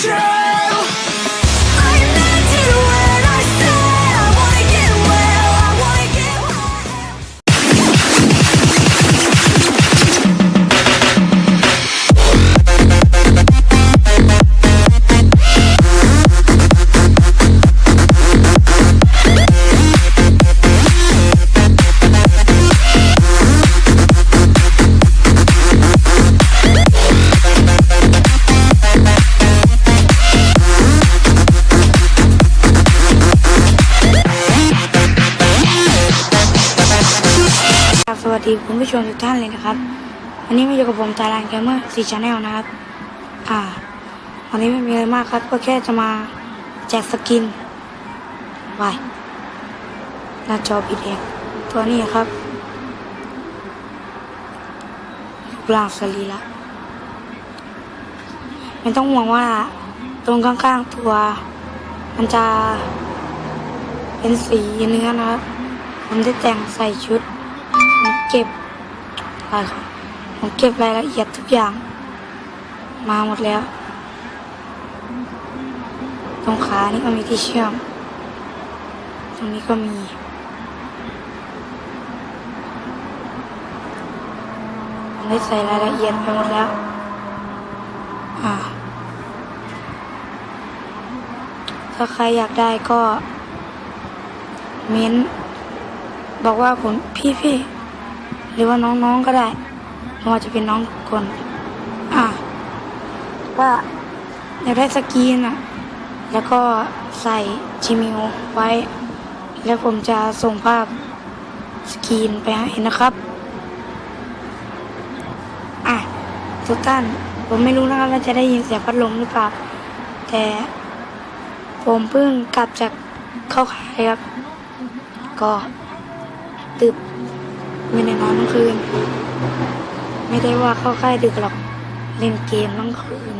Shit! วัสดีคุณผู้ชมทุกท่านเลยนะครับ วันนี้มาอยู่กับผมไทยแลนด์แกมเมอร์ซีชาแนลนะครับ อ่า วันนี้ไม่มีอะไรมากครับ ก็แค่จะมาแจกสกินไปหน้าจอปิดเองตัวนี้ครับรูปร่างสรีระไม่ต้องห่วงว่าตรงข้างๆตัว มันจะเป็นสีเนื้อนะครับ ผมได้แต่งใส่ชุด เก็บอะไรครับผมเก็บรายละเอียดทุกอย่าง มาหมดแล้ว ตรงขานี่ก็มีที่เชื่อม ตรงนี้ก็มีผมได้ใส่รายละเอียดไปหมดแล้ว อ่า ถ้าใครอยากได้ก็ เม้น บอกว่าผมพี่พี่ รือว่าน้องๆก็ได้ไม่ว่าจะเป็นน้องคน อ่าว่าอยากได้สกรีนอะแล้วก็ใส่จิมิวไว้ แล้วผมจะส่งภาพสกรีนไปให้นะครับ อะทุกท่านผมไม่รู้นะครับว่าจะได้ยินเสียงพัดลมหรือเปล่า แต่ผมเพิ่งกลับจากเข้าค่ายครับ ก็ตึบ ไม่ได้นอนทั้งคืน ไม่ได้ว่าเข้าค่ายดึกหรอก เล่นเกมทั้งคืน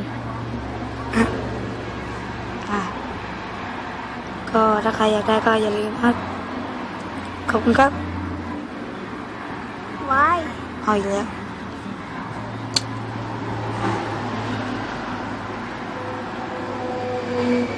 อะอะก็ถ้าใครอยากได้ก็อย่าลืมครับขอบคุณครับวายเอาอีกแล้วอืม